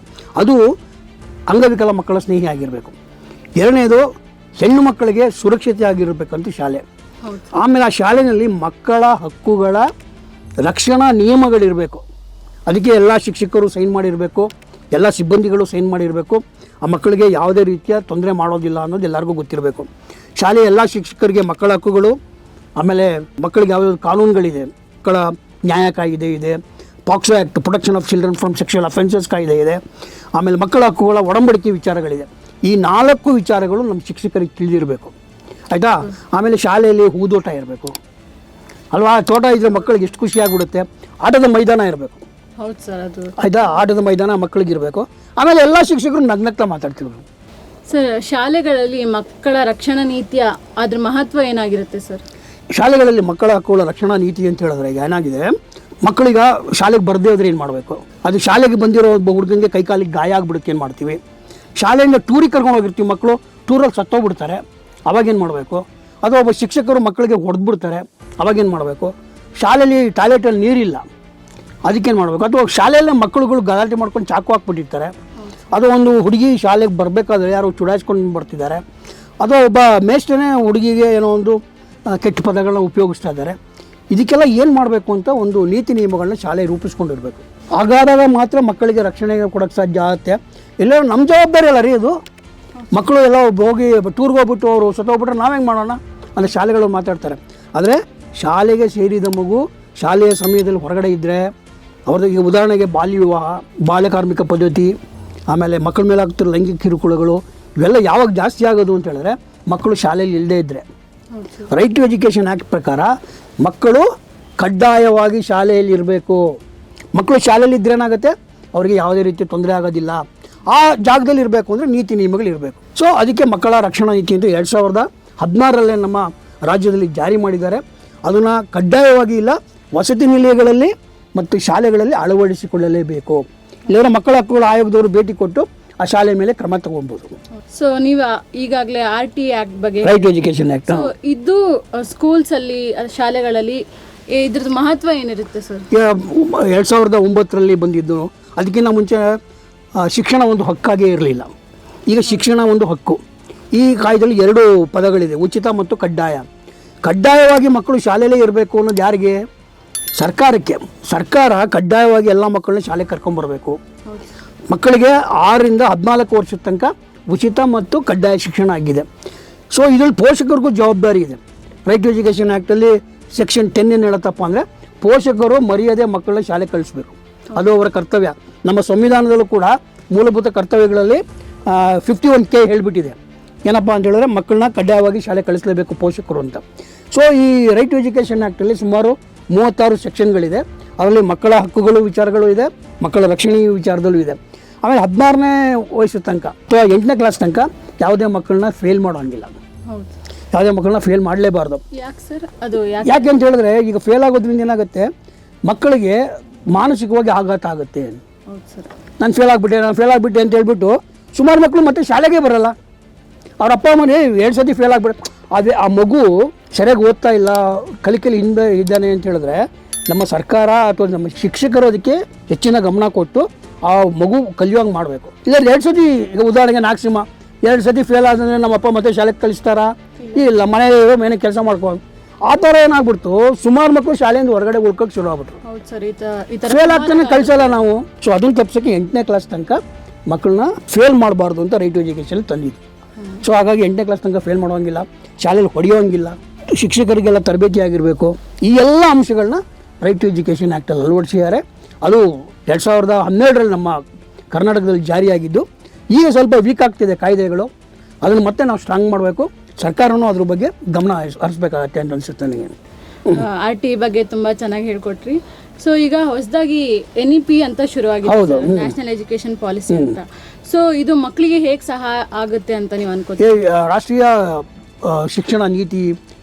ಅದು ಅಂಗವಿಕಲ ಮಕ್ಕಳ ಸ್ನೇಹಿ ಆಗಿರಬೇಕು. ಎರಡನೇದು ಹೆಣ್ಣು ಮಕ್ಕಳಿಗೆ ಸುರಕ್ಷತೆ ಆಗಿರಬೇಕಂತ ಶಾಲೆ. ಆಮೇಲೆ ಆ ಶಾಲೆಯಲ್ಲಿ ಮಕ್ಕಳ ಹಕ್ಕುಗಳ ರಕ್ಷಣಾ ನಿಯಮಗಳಿರಬೇಕು. ಅದಕ್ಕೆ ಎಲ್ಲ ಶಿಕ್ಷಕರು ಸೈನ್ ಮಾಡಿರಬೇಕು ಎಲ್ಲ ಸಿಬ್ಬಂದಿಗಳು ಸೈನ್ ಮಾಡಿರಬೇಕು. ಆ ಮಕ್ಕಳಿಗೆ ಯಾವುದೇ ರೀತಿಯ ತೊಂದರೆ ಮಾಡೋದಿಲ್ಲ ಅನ್ನೋದು ಎಲ್ಲರಿಗೂ ಗೊತ್ತಿರಬೇಕು. ಶಾಲೆಯ ಎಲ್ಲ ಶಿಕ್ಷಕರಿಗೆ ಮಕ್ಕಳ ಹಕ್ಕುಗಳು, ಆಮೇಲೆ ಮಕ್ಕಳಿಗೆ ಯಾವ್ಯಾವ ಕಾನೂನುಗಳಿದೆ, ಮಕ್ಕಳ ನ್ಯಾಯ ಕಾಯಿದೆ ಇದೆ, POCSO act protection of children from sexual offences ಕಾಯಿದೆ ಇದೆ, ಆಮೇಲೆ ಮಕ್ಕಳ ಹಕ್ಕುಗಳ ಒಡಂಬಡಿಕೆ ವಿಚಾರಗಳಿದೆ. ಈ ನಾಲ್ಕು ವಿಚಾರಗಳು ನಮ್ಮ ಶಿಕ್ಷಕರಿಗೆ ತಿಳಿದಿರಬೇಕು. ಆಯಿತಾ? ಆಮೇಲೆ ಶಾಲೆಯಲ್ಲಿ ಹೂದೋಟ ಇರಬೇಕು. ಅಲ್ವಾ? ತೋಟ ಇದ್ರೆ ಮಕ್ಕಳಿಗೆ ಎಷ್ಟು ಖುಷಿಯಾಗಿಬಿಡುತ್ತೆ? ಆಟದ ಮೈದಾನ ಇರಬೇಕು. ಹೌದು ಸರ್ ಅದು. ಆಯಿತಾ? ಆಟದ ಮೈದಾನ ಮಕ್ಕಳಿಗೆ ಇರಬೇಕು ಆಮೇಲೆ ಎಲ್ಲ ಶಿಕ್ಷಕರು ನಗ್ನಗ್ತಾ ಮಾತಾಡ್ತಿದ್ರು ಸರ್ ಶಾಲೆಗಳಲ್ಲಿ ಮಕ್ಕಳ ರಕ್ಷಣಾ ನೀತಿಯ ಅದ್ರ ಮಹತ್ವ ಏನಾಗಿರುತ್ತೆ ಸರ್? ಶಾಲೆಗಳಲ್ಲಿ ಮಕ್ಕಳ ಹಕ್ಕುಗಳ ರಕ್ಷಣಾ ನೀತಿ ಅಂತ ಹೇಳಿದ್ರೆ ಈಗ ಏನಾಗಿದೆ? ಮಕ್ಕಳಿಗ ಶಾಲೆಗೆ ಬರದೇ ಹೋದ್ರೆ ಏನು ಮಾಡಬೇಕು? ಅದು ಶಾಲೆಗೆ ಬಂದಿರೋ ಒಬ್ಬ ಹುಡುಗನಿಗೆ ಕೈಕಾಲಿಗೆ ಗಾಯ ಆಗ್ಬಿಡುತ್ತೆ ಏನು ಮಾಡ್ತೀವಿ? ಶಾಲೆಯಿಂದ ಟೂರಿಗೆ ಕರ್ಕೊಂಡು ಹೋಗಿರ್ತೀವಿ ಮಕ್ಕಳು ಟೂರಲ್ಲಿ ಸತ್ತೋಗ್ಬಿಡ್ತಾರೆ. ಅವಾಗೇನು ಮಾಡಬೇಕು? ಅಥವಾ ಒಬ್ಬ ಶಿಕ್ಷಕರು ಮಕ್ಕಳಿಗೆ ಹೊಡೆದ್ಬಿಡ್ತಾರೆ. ಅವಾಗೇನು ಮಾಡಬೇಕು? ಶಾಲೆಯಲ್ಲಿ ಟಾಯ್ಲೆಟಲ್ಲಿ ನೀರಿಲ್ಲ. ಅದಕ್ಕೇನು ಮಾಡಬೇಕು? ಅಥವಾ ಶಾಲೆಯಲ್ಲೇ ಮಕ್ಕಳುಗಳು ಗಲಾಟೆ ಮಾಡ್ಕೊಂಡು ಚಾಕು ಹಾಕ್ಬಿಟ್ಟಿರ್ತಾರೆ. ಅದು ಒಂದು ಹುಡುಗಿ ಶಾಲೆಗೆ ಬರಬೇಕಾದ್ರೆ ಯಾರು ಚುಡಾಯಿಸ್ಕೊಂಡು ಬರ್ತಿದ್ದಾರೆ. ಅಥವಾ ಒಬ್ಬ ಮೇಷ್ಟನೇ ಹುಡುಗಿಗೆ ಏನೋ ಒಂದು ಕೆಟ್ಟ ಪದಗಳನ್ನ ಉಪಯೋಗಿಸ್ತಾ ಇದ್ದಾರೆ. ಇದಕ್ಕೆಲ್ಲ ಏನು ಮಾಡಬೇಕು ಅಂತ ಒಂದು ನೀತಿ ನಿಯಮಗಳನ್ನ ಶಾಲೆ ರೂಪಿಸ್ಕೊಂಡಿರಬೇಕು. ಹಾಗಾದಾಗ ಮಾತ್ರ ಮಕ್ಕಳಿಗೆ ರಕ್ಷಣೆ ಕೊಡೋಕ್ಕೆ ಸಾಧ್ಯ ಆಗುತ್ತೆ. ಎಲ್ಲರೂ ನಮ್ಮ ಜವಾಬ್ದಾರಿ ಅಲ್ಲ ರೀ ಅದು. ಮಕ್ಕಳು ಎಲ್ಲ ಹೋಗಿ ಟೂರ್ಗೆ ಹೋಗ್ಬಿಟ್ಟು ಅವರು ಸತ್ತೋಗ್ಬಿಟ್ರೆ ನಾವು ಹೆಂಗೆ ಮಾಡೋಣ? ಅಂದರೆ ಶಾಲೆಗಳು ಮಾತಾಡ್ತಾರೆ. ಆದರೆ ಶಾಲೆಗೆ ಸೇರಿದ ಮಗು ಶಾಲೆಯ ಸಮಯದಲ್ಲಿ ಹೊರಗಡೆ ಇದ್ದರೆ ಅವ್ರದ್ದು ಈಗ ಉದಾಹರಣೆಗೆ ಬಾಲ್ಯ ವಿವಾಹ ಬಾಲ್ಯ ಕಾರ್ಮಿಕ ಪದ್ಧತಿ ಆಮೇಲೆ ಮಕ್ಕಳ ಮೇಲೆ ಆಗ್ತಿರೋ ಲೈಂಗಿಕ ಕಿರುಕುಳಗಳು ಇವೆಲ್ಲ ಯಾವಾಗ ಜಾಸ್ತಿ ಆಗೋದು ಅಂತ ಹೇಳಿದ್ರೆ ಮಕ್ಕಳು ಶಾಲೆಯಲ್ಲಿ ಇಲ್ಲದೇ ಇದ್ದರೆ ರೈಟ್ ಟು ಎಜುಕೇಷನ್ ಆ್ಯಕ್ಟ್ ಪ್ರಕಾರ ಮಕ್ಕಳು ಕಡ್ಡಾಯವಾಗಿ ಶಾಲೆಯಲ್ಲಿ ಇರಬೇಕು. ಮಕ್ಕಳು ಶಾಲೆಯಲ್ಲಿ ಇದ್ರೆ ಏನಾಗುತ್ತೆ? ಅವರಿಗೆ ಯಾವುದೇ ರೀತಿ ತೊಂದರೆ ಆಗೋದಿಲ್ಲ. ಆ ಜಾಗದಲ್ಲಿ ಇರಬೇಕು ಅಂದರೆ ನೀತಿ ನಿಯಮಗಳು ಇರಬೇಕು. ಸೊ ಅದಕ್ಕೆ ಮಕ್ಕಳ ರಕ್ಷಣಾ ನೀತಿ ಅಂತ ಎರಡು ಸಾವಿರದ ಹದಿನಾರರಲ್ಲೇ ನಮ್ಮ ರಾಜ್ಯದಲ್ಲಿ ಜಾರಿ ಮಾಡಿದ್ದಾರೆ. ಅದನ್ನು ಕಡ್ಡಾಯವಾಗಿ ಇಲ್ಲ ವಸತಿ ನಿಲಯಗಳಲ್ಲಿ ಮತ್ತು ಶಾಲೆಗಳಲ್ಲಿ ಅಳವಡಿಸಿಕೊಳ್ಳಲೇಬೇಕು. ಇಲ್ಲದ್ರೆ ಮಕ್ಕಳ ಹಕ್ಕುಗಳ ಆಯೋಗದವರು ಭೇಟಿ ಕೊಟ್ಟು ಆ ಶಾಲೆ ಮೇಲೆ ಕ್ರಮ ತಗೊಬಹುದು ಸೊ ನೀವು ಈಗಾಗಲೇ ಆರ್ ಟಿ ಆಕ್ಟ್ ಬಗ್ಗೆ ರೈಟ್ ಎಜುಕೇಶನ್ ಆಕ್ಟ್ ಇದು ಸ್ಕೂಲ್ಸ್ ಅಲ್ಲಿ ಶಾಲೆಗಳಲ್ಲಿ ಇದ್ರದ್ದು ಮಹತ್ವ ಏನಿರುತ್ತೆ ಸರ್? ಎರಡು ಸಾವಿರದ ಒಂಬತ್ತರಲ್ಲಿ ಬಂದಿದ್ದು ಅದಕ್ಕಿಂತ ಮುಂಚೆ ಶಿಕ್ಷಣ ಒಂದು ಹಕ್ಕಾಗೇ ಇರಲಿಲ್ಲ. ಈಗ ಶಿಕ್ಷಣ ಒಂದು ಹಕ್ಕು. ಈ ಕಾಯ್ದೆಯಲ್ಲಿ ಎರಡು ಪದಗಳಿದೆ ಉಚಿತ ಮತ್ತು ಕಡ್ಡಾಯ. ಕಡ್ಡಾಯವಾಗಿ ಮಕ್ಕಳು ಶಾಲೆಯಲ್ಲೇ ಇರಬೇಕು ಅನ್ನೋದು ಯಾರಿಗೆ? ಸರ್ಕಾರಕ್ಕೆ ಸರ್ಕಾರ ಕಡ್ಡಾಯವಾಗಿ ಎಲ್ಲ ಮಕ್ಕಳನ್ನ ಶಾಲೆಗೆ ಕರ್ಕೊಂಬರ್ಬೇಕು ಮಕ್ಕಳಿಗೆ ಆರರಿಂದ ಹದಿನಾಲ್ಕು ವರ್ಷದ ತನಕ ಉಚಿತ ಮತ್ತು ಕಡ್ಡಾಯ ಶಿಕ್ಷಣ ಆಗಿದೆ. ಸೊ ಇದರಲ್ಲಿ ಪೋಷಕರಿಗೂ ಜವಾಬ್ದಾರಿ ಇದೆ. ರೈಟ್ ಎಜುಕೇಷನ್ ಆ್ಯಕ್ಟಲ್ಲಿ ಸೆಕ್ಷನ್ ಟೆನ್ ಏನು ಹೇಳುತ್ತಪ್ಪ ಅಂದರೆ ಪೋಷಕರು ಮರ್ಯಾದೆ ಮಕ್ಕಳನ್ನ ಶಾಲೆ ಕಳಿಸ್ಬೇಕು. ಅದು ಅವರ ಕರ್ತವ್ಯ. ನಮ್ಮ ಸಂವಿಧಾನದಲ್ಲೂ ಕೂಡ ಮೂಲಭೂತ ಕರ್ತವ್ಯಗಳಲ್ಲಿ ಫಿಫ್ಟಿ ಒನ್ ಕೆ ಹೇಳಿಬಿಟ್ಟಿದೆ. ಏನಪ್ಪ ಅಂತ ಹೇಳಿದ್ರೆ ಮಕ್ಕಳನ್ನ ಕಡ್ಡಾಯವಾಗಿ ಶಾಲೆ ಕಳಿಸಲೇಬೇಕು ಪೋಷಕರು ಅಂತ. ಸೊ ಈ ರೈಟ್ ಟು ಎಜುಕೇಷನ್ ಆ್ಯಕ್ಟಲ್ಲಿ ಸುಮಾರು ಮೂವತ್ತಾರು ಸೆಕ್ಷನ್ಗಳಿದೆ. ಅದರಲ್ಲಿ ಮಕ್ಕಳ ಹಕ್ಕುಗಳು ವಿಚಾರಗಳು ಇದೆ ಮಕ್ಕಳ ರಕ್ಷಣೆ ವಿಚಾರದಲ್ಲೂ ಇದೆ. ಆಮೇಲೆ ಹದಿನಾರನೇ ವಯಸ್ಸು ತನಕ ಅಥವಾ ಎಂಟನೇ ಕ್ಲಾಸ್ ತನಕ ಯಾವುದೇ ಮಕ್ಕಳನ್ನ ಫೇಲ್ ಮಾಡೋಂಗಿಲ್ಲ. ಯಾವುದೇ ಮಕ್ಕಳನ್ನ ಫೇಲ್ ಮಾಡಲೇಬಾರ್ದು. ಯಾಕೆ ಸರ್ ಅದು ಯಾಕೆ ಯಾಕೆ ಅಂತ ಹೇಳಿದ್ರೆ ಈಗ ಫೇಲ್ ಆಗೋದ್ರಿಂದ ಏನಾಗುತ್ತೆ ಮಕ್ಕಳಿಗೆ ಮಾನಸಿಕವಾಗಿ ಆಘಾತ ಆಗುತ್ತೆ. ನಾನು ಫೇಲ್ ಆಗಿಬಿಟ್ಟೆ ನಾನು ಫೇಲ್ ಆಗಿಬಿಟ್ಟೆ ಅಂತ ಹೇಳ್ಬಿಟ್ಟು ಸುಮಾರು ಮಕ್ಕಳು ಮತ್ತೆ ಶಾಲೆಗೆ ಬರಲ್ಲ. ಅವ್ರ ಅಪ್ಪ ಅಮ್ಮನೇ ಎರಡು ಸತಿ ಫೇಲ್ ಆಗಿಬಿಡುತ್ತೆ ಅದೇ ಆ ಮಗು ಸರಿಯಾಗಿ ಓದ್ತಾ ಇಲ್ಲ ಕಲಿಕೆಯಲ್ಲಿ ಹಿಂದೆ ಇದ್ದಾನೆ ಅಂತ ಹೇಳಿದ್ರೆ ನಮ್ಮ ಸರ್ಕಾರ ಅಥವಾ ನಮ್ಮ ಶಿಕ್ಷಕರು ಅದಕ್ಕೆ ಹೆಚ್ಚಿನ ಗಮನ ಕೊಟ್ಟು ಆ ಮಗು ಕಲಿಯುವಂಗೆ ಮಾಡಬೇಕು. ಇಲ್ಲ ಎರಡು ಸತಿ ಈಗ ಉದಾಹರಣೆಗೆ ನಾಲ್ಕು ಎರಡು ಸತಿ ಫೇಲ್ ಆದ್ರೆ ನಮ್ಮ ಅಪ್ಪ ಮತ್ತೆ ಶಾಲೆಗೆ ಕಳಿಸ್ತಾರಾ? ಇಲ್ಲ ಮನೆಯಲ್ಲಿ ಮನೆ ಕೆಲಸ ಮಾಡ್ಕೊಂಡು. ಆ ಥರ ಏನಾಗ್ಬಿಡ್ತು ಸುಮಾರು ಮಕ್ಕಳು ಶಾಲೆಯಿಂದ ಹೊರಗಡೆ ಉಳ್ಕೋಕೆ ಶುರು ಆಗ್ಬಿಟ್ರು. ಫೇಲ್ ಆಗ್ತಾನೆ ಕಳಿಸಲ್ಲ ನಾವು. ಸೊ ಅದನ್ನ ತಪ್ಸೋಕ್ಕೆ ಎಂಟನೇ ಕ್ಲಾಸ್ ತನಕ ಮಕ್ಕಳನ್ನ ಫೇಲ್ ಮಾಡಬಾರ್ದು ಅಂತ ರೈಟ್ ಎಜುಕೇಷನ್ ತಂದಿದ್ವಿ. ಸೊ ಹಾಗಾಗಿ ಎಂಟನೇ ಕ್ಲಾಸ್ ತನಕ ಫೇಲ್ ಮಾಡೋಂಗಿಲ್ಲ ಶಾಲೆಯಲ್ಲಿ ಹೊಡೆಯೋಂಗಿಲ್ಲ. ಶಿಕ್ಷಕರಿಗೆಲ್ಲ ತರಬೇತಿ ಆಗಿರಬೇಕು ಈ ಎಲ್ಲ ಅಂಶಗಳನ್ನ ರೈಟ್ ಟು ಎಜುಕೇಷನ್ ಆ್ಯಕ್ಟಲ್ಲಿ ಅಳವಡಿಸಿದ್ದಾರೆ. ಅದು ಎರಡು ಸಾವಿರದ ಹನ್ನೆರಡರಲ್ಲಿ ನಮ್ಮ ಕರ್ನಾಟಕದಲ್ಲಿ ಜಾರಿಯಾಗಿದ್ದು ಈಗ ಸ್ವಲ್ಪ ವೀಕ್ ಆಗ್ತಿದೆ ಕಾಯ್ದೆಗಳು. ಅದನ್ನು ಮತ್ತೆ ನಾವು ಸ್ಟ್ರಾಂಗ್ ಮಾಡಬೇಕು. ಸರ್ಕಾರನೂ ಅದ್ರ ಬಗ್ಗೆ ಗಮನ ಹರಿಸ್- ಹರಿಸ್ಬೇಕಾಗತ್ತೆ ಅಂತ ಅನಿಸುತ್ತೆ ನನಗೆ. ಆರ್ ಟಿ ಬಗ್ಗೆ ತುಂಬ ಚೆನ್ನಾಗಿ ಹೇಳ್ಕೊಟ್ರಿ. ಸೊ ಈಗ ಹೊಸದಾಗಿ ಎನ್ ಇ ಪಿ ಅಂತ ಶುರುವಾಗಿದೆ ಹೌದು, ನ್ಯಾಷನಲ್ ಎಜುಕೇಶನ್ ಪಾಲಿಸಿ ಅಂತ. ಸೊ ಇದು ಮಕ್ಕಳಿಗೆ ಹೇಗೆ ಸಹಾಯ ಆಗುತ್ತೆ ಅಂತ ನೀವು ಅನ್ಕೋತೀವಿ ರಾಷ್ಟ್ರೀಯ ಶಿಕ್ಷಣ ನೀತಿ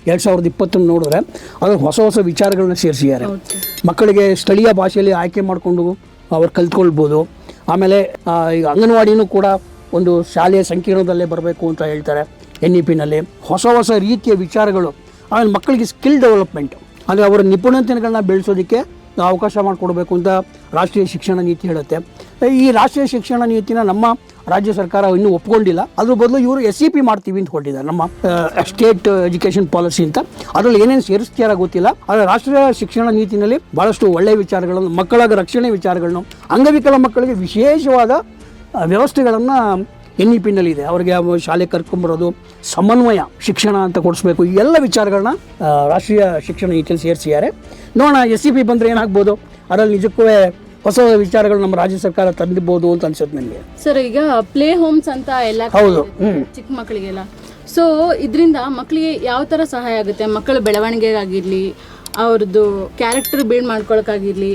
ಎರಡು ಸಾವಿರದ ಇಪ್ಪತ್ತನ್ನು ನೋಡಿದ್ರೆ ಅದು ಹೊಸ ಹೊಸ ವಿಚಾರಗಳನ್ನ ಸೇರಿಸಿದ್ದಾರೆ. ಮಕ್ಕಳಿಗೆ ಸ್ಥಳೀಯ ಭಾಷೆಯಲ್ಲಿ ಆಯ್ಕೆ ಮಾಡಿಕೊಂಡು ಅವ್ರು ಕಲ್ತ್ಕೊಳ್ಬೋದು. ಆಮೇಲೆ ಈಗ ಅಂಗನವಾಡಿನೂ ಕೂಡ ಒಂದು ಶಾಲೆಯ ಸಂಕೀರ್ಣದಲ್ಲೇ ಬರಬೇಕು ಅಂತ ಹೇಳ್ತಾರೆ ಎನ್ ಇ ಪಿನಲ್ಲಿ. ಹೊಸ ಹೊಸ ರೀತಿಯ ವಿಚಾರಗಳು ಆಮೇಲೆ ಮಕ್ಕಳಿಗೆ ಸ್ಕಿಲ್ ಡೆವಲಪ್ಮೆಂಟ್ ಅಂದರೆ ಅವರ ನಿಪುಣತೆಗಳನ್ನ ಬೆಳೆಸೋದಕ್ಕೆ ಅವಕಾಶ ಮಾಡಿಕೊಡ್ಬೇಕು ಅಂತ ರಾಷ್ಟ್ರೀಯ ಶಿಕ್ಷಣ ನೀತಿ ಹೇಳುತ್ತೆ. ಈ ರಾಷ್ಟ್ರೀಯ ಶಿಕ್ಷಣ ನೀತಿನ ನಮ್ಮ ರಾಜ್ಯ ಸರ್ಕಾರ ಇನ್ನೂ ಒಪ್ಕೊಂಡಿಲ್ಲ. ಅದ್ರ ಬದಲು ಇವರು ಎಸ್ ಸಿ ಪಿ ಮಾಡ್ತೀವಿ ಅಂತ ಕೊಟ್ಟಿದ್ದಾರೆ ನಮ್ಮ ಸ್ಟೇಟ್ ಎಜುಕೇಷನ್ ಪಾಲಿಸಿ ಅಂತ. ಅದರಲ್ಲಿ ಏನೇನು ಸೇರಿಸ್ತೀಯಾರ ಗೊತ್ತಿಲ್ಲ. ಆದರೆ ರಾಷ್ಟ್ರೀಯ ಶಿಕ್ಷಣ ನೀತಿನಲ್ಲಿ ಬಹಳಷ್ಟು ಒಳ್ಳೆಯ ವಿಚಾರಗಳನ್ನು ಮಕ್ಕಳ ರಕ್ಷಣೆ ವಿಚಾರಗಳನ್ನು, ಅಂಗವಿಕಲ ಮಕ್ಕಳಿಗೆ ವಿಶೇಷವಾದ ವ್ಯವಸ್ಥೆಗಳನ್ನು ಎನ್ ಇ ಪಿನಲ್ಲಿ ಇದೆ ಅವರಿಗೆ ಶಾಲೆ ಕರ್ಕೊಂಬರೋದು, ಸಮನ್ವಯ, ಶಿಕ್ಷಣ ಅಂತ ಕೊಡಿಸ್ಬೇಕು, ಈ ಎಲ್ಲ ವಿಚಾರಗಳನ್ನ ರಾಷ್ಟ್ರೀಯ ಶಿಕ್ಷಣ ನೀತಿಯಲ್ಲಿ ಸೇರಿಸಿದ್ದಾರೆ. ನೋಡೋಣ ಎಸ್ ಸಿ ಪಿ ಬಂದರೆ ಏನಾಗ್ಬೋದು? ಅದರಲ್ಲಿ ನಿಜಕ್ಕೂ ಹೊಸ ವಿಚಾರಗಳು ನಮ್ಮ ರಾಜ್ಯ ಸರ್ಕಾರ ತಂದಿರ್ಬೋದು ಅಂತ ಅನ್ಸುತ್ತೆ ನನಗೆ. ಸರ್ ಈಗ ಪ್ಲೇ ಹೋಮ್ಸ್ ಅಂತ ಎಲ್ಲ ಹೌದು, ಚಿಕ್ಕ ಮಕ್ಕಳಿಗೆಲ್ಲ. ಸೊ ಇದರಿಂದ ಮಕ್ಕಳಿಗೆ ಯಾವ ಥರ ಸಹಾಯ ಆಗುತ್ತೆ? ಮಕ್ಕಳ ಬೆಳವಣಿಗೆಗಾಗಿರ್ಲಿ ಅವ್ರದ್ದು ಕ್ಯಾರೆಕ್ಟರ್ ಬಿಲ್ಡ್ ಮಾಡ್ಕೊಳಕ್ಕಾಗಿರ್ಲಿ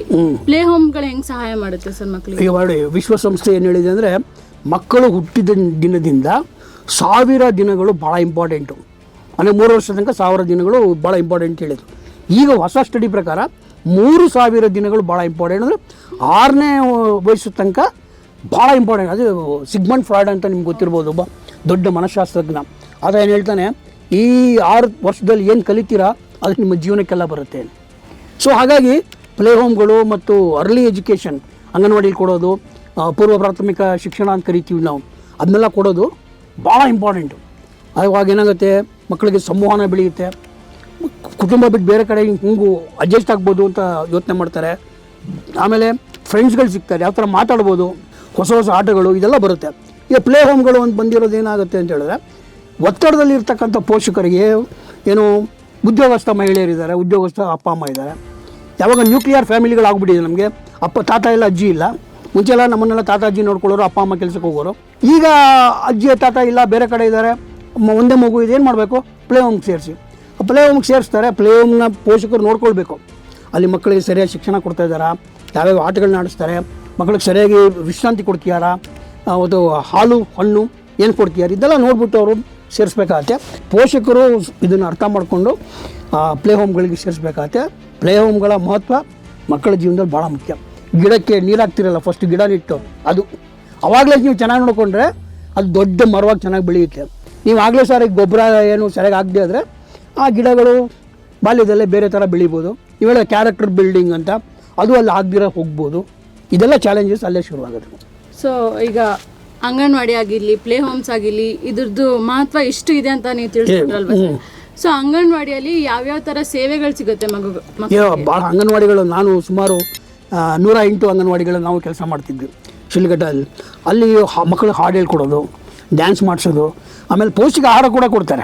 ಪ್ಲೇ ಹೋಮ್ಗಳು ಹೆಂಗ್ ಸಹಾಯ ಮಾಡುತ್ತೆ ಸರ್ ಮಕ್ಕಳಿಗೆ ಈಗ ವಿಶ್ವ ವಿಶ್ವಸಂಸ್ಥೆ ಏನು ಹೇಳಿದೆ ಅಂದರೆ ಮಕ್ಕಳು ಹುಟ್ಟಿದ ದಿನದಿಂದ ಸಾವಿರ ದಿನಗಳು ಭಾಳ ಇಂಪಾರ್ಟೆಂಟು ಅಂದರೆ ಮೂರು ವರ್ಷದ ತನಕ ಸಾವಿರ ದಿನಗಳು ಭಾಳ ಇಂಪಾರ್ಟೆಂಟ್ ಹೇಳಿದರು. ಈಗ ಹೊಸ ಸ್ಟಡಿ ಪ್ರಕಾರ ಮೂರು ಸಾವಿರ ದಿನಗಳು ಭಾಳ ಇಂಪಾರ್ಟೆಂಟ್ ಅಂದರೆ ಆರನೇ ವಯಸ್ಸು ತನಕ ಭಾಳ ಇಂಪಾರ್ಟೆಂಟ್ ಅದು ಸಿಗ್ಮಂಡ್ ಫ್ರಾಯ್ಡ್ ಅಂತ ನಿಮ್ಗೆ ಗೊತ್ತಿರ್ಬೋದು, ಒಬ್ಬ ದೊಡ್ಡ ಮನಃಶಾಸ್ತ್ರಜ್ಞ. ಆದರೆ ಏನು ಹೇಳ್ತಾನೆ, ಈ ಆರು ವರ್ಷದಲ್ಲಿ ಏನು ಕಲಿತೀರಾ, ಅದು ನಿಮ್ಮ ಜೀವನಕ್ಕೆಲ್ಲ ಬರುತ್ತೆ. ಸೊ ಹಾಗಾಗಿ ಪ್ಲೇ ಹೋಮ್ಗಳು ಮತ್ತು ಅರ್ಲಿ ಎಜುಕೇಷನ್ ಅಂಗನವಾಡಿಲಿ ಕೊಡೋದು ಪೂರ್ವ ಪ್ರಾಥಮಿಕ ಶಿಕ್ಷಣ ಅಂತ ಕರಿತೀವಿ ನಾವು, ಅದನ್ನೆಲ್ಲ ಕೊಡೋದು ಭಾಳ ಇಂಪಾರ್ಟೆಂಟು ಅವಾಗ ಏನಾಗುತ್ತೆ, ಮಕ್ಕಳಿಗೆ ಸಂವಹನ ಬೆಳೆಯುತ್ತೆ. ಕುಟುಂಬ ಬಿಟ್ಟು ಬೇರೆ ಕಡೆ ಹಿಂಗೂ ಅಡ್ಜಸ್ಟ್ ಆಗ್ಬೋದು ಅಂತ ಯೋಚನೆ ಮಾಡ್ತಾರೆ. ಆಮೇಲೆ ಫ್ರೆಂಡ್ಸ್ಗಳು ಸಿಗ್ತಾರೆ, ಯಾವ ಥರ ಮಾತಾಡ್ಬೋದು, ಹೊಸ ಹೊಸ ಆಟಗಳು ಇದೆಲ್ಲ ಬರುತ್ತೆ. ಈಗ ಪ್ಲೇ ಹೋಮ್ಗಳು ಅಂತ ಬಂದಿರೋದು ಏನಾಗುತ್ತೆ ಅಂತ ಹೇಳಿದ್ರೆ, ಒತ್ತಡದಲ್ಲಿ ಪೋಷಕರಿಗೆ ಏನು ಉದ್ಯೋಗಸ್ಥ ಮಹಿಳೆಯರಿದ್ದಾರೆ ಉದ್ಯೋಗಸ್ಥ ಅಪ್ಪ, ಅಮ್ಮ ಇದ್ದಾರೆ. ಯಾವಾಗ ನ್ಯೂಕ್ಲಿಯರ್ ಫ್ಯಾಮಿಲಿಗಳು ಆಗ್ಬಿಟ್ಟಿದೆ ನಮಗೆ, ಅಪ್ಪ, ತಾತ ಇಲ್ಲ, ಅಜ್ಜಿ ಇಲ್ಲ. ಮುಂಚೆಲ್ಲ ನಮ್ಮನ್ನೆಲ್ಲ ತಾತ, ಅಜ್ಜಿ ನೋಡ್ಕೊಳ್ಳೋರು, ಅಪ್ಪ, ಅಮ್ಮ ಕೆಲಸಕ್ಕೆ ಹೋಗೋರು. ಈಗ ಅಜ್ಜಿ, ತಾತ ಇಲ್ಲ, ಬೇರೆ ಕಡೆ ಇದ್ದಾರೆ ಒಂದೇ ಮಗು ಇದೆ, ಏನು ಮಾಡಬೇಕು? ಪ್ಲೇ ಹೋಮ್ಗೆ ಸೇರಿಸಿ. ಪ್ಲೇ ಹೋಮ್ಗೆ ಸೇರಿಸ್ತಾರೆ ಪ್ಲೇ ಹೋಮ್ನ ಪೋಷಕರು ನೋಡ್ಕೊಳ್ಬೇಕು. ಅಲ್ಲಿ ಮಕ್ಕಳಿಗೆ ಸರಿಯಾಗಿ ಶಿಕ್ಷಣ ಕೊಡ್ತಾ ಇದ್ದಾರಾ, ಯಾವ್ಯಾವ ಆಟಗಳನ್ನ ಆಡಿಸ್ತಾರೆ, ಮಕ್ಕಳಿಗೆ ಸರಿಯಾಗಿ ವಿಶ್ರಾಂತಿ ಕೊಡ್ತೀಯಾರಾ ಅದು ಹಾಲು, ಹಣ್ಣು ಏನು ಕೊಡ್ತೀಯಾರ ಇದೆಲ್ಲ ನೋಡ್ಬಿಟ್ಟು ಅವರು ಸೇರಿಸ್ಬೇಕಾಗತ್ತೆ. ಪೋಷಕರು ಇದನ್ನು ಅರ್ಥ ಮಾಡಿಕೊಂಡು ಪ್ಲೇ ಹೋಮ್ಗಳಿಗೆ ಸೇರಿಸ್ಬೇಕಾಗತ್ತೆ. ಪ್ಲೇ ಹೋಮ್ಗಳ ಮಹತ್ವ ಮಕ್ಕಳ ಜೀವನದಲ್ಲಿ ಭಾಳ ಮುಖ್ಯ. ಗಿಡಕ್ಕೆ ನೀರು ಹಾಕ್ತಿರಲ್ಲ ಫಸ್ಟ್ ಗಿಡ ನೆಟ್ಟು, ಅದು. ಅವಾಗಲೇ ನೀವು ಚೆನ್ನಾಗಿ ನೋಡಿಕೊಂಡ್ರೆ ಅದು ದೊಡ್ಡ ಮರವಾಗಿ ಚೆನ್ನಾಗಿ ಬೆಳೆಯುತ್ತೆ. ನೀವು ಆಗಲೇ ಸರಿ ಗೊಬ್ಬರ ಏನು ಸರಿಯಾಗಿ ಆಗದೆ ಆದರೆ ಆ ಗಿಡಗಳು ಬಾಲ್ಯದಲ್ಲೇ ಬೇರೆ ಥರ ಬೆಳಿಬೋದು. ಇವೆಲ್ಲ ಕ್ಯಾರೆಕ್ಟರ್ ಬಿಲ್ಡಿಂಗ್ ಅಂತ ಅದು ಅಲ್ಲಿ ಆಗದಿರೋ ಹೋಗ್ಬೋದು. ಇದೆಲ್ಲ ಚಾಲೆಂಜಸ್ ಅಲ್ಲೇ ಶುರುವಾಗುತ್ತೆ. ಸೊ ಈಗ ಅಂಗನವಾಡಿ ಆಗಿರಲಿ ಪ್ಲೇ ಹೋಮ್ಸ್ ಆಗಿರಲಿ ಇದ್ರದ್ದು ಮಹತ್ವ ಎಷ್ಟು ಇದೆ ಅಂತ ನೀವು ತಿಳಿಸಿದ್ರಲ್ವ ಸೊ ಅಂಗನವಾಡಿಯಲ್ಲಿ ಯಾವ್ಯಾವ ಥರ ಸೇವೆಗಳು ಸಿಗುತ್ತೆ ಮಗು ಭಾಳ ಅಂಗನವಾಡಿಗಳು ನಾನು ಸುಮಾರು ನೂರ ಎಂಟು ಅಂಗನವಾಡಿಗಳು ನಾವು ಕೆಲಸ ಮಾಡ್ತಿದ್ವಿ. ಶಿಲ್ಘಟ್ಟಲ್ಲಿ ಅಲ್ಲಿ ಮಕ್ಕಳು ಹಾಡು ಹೇಳ್ಕೊಡೋದು ಡ್ಯಾನ್ಸ್ ಮಾಡಿಸೋದು ಆಮೇಲೆ ಪೌಷ್ಟಿಕ ಆಹಾರ ಕೂಡ ಕೊಡ್ತಾರೆ.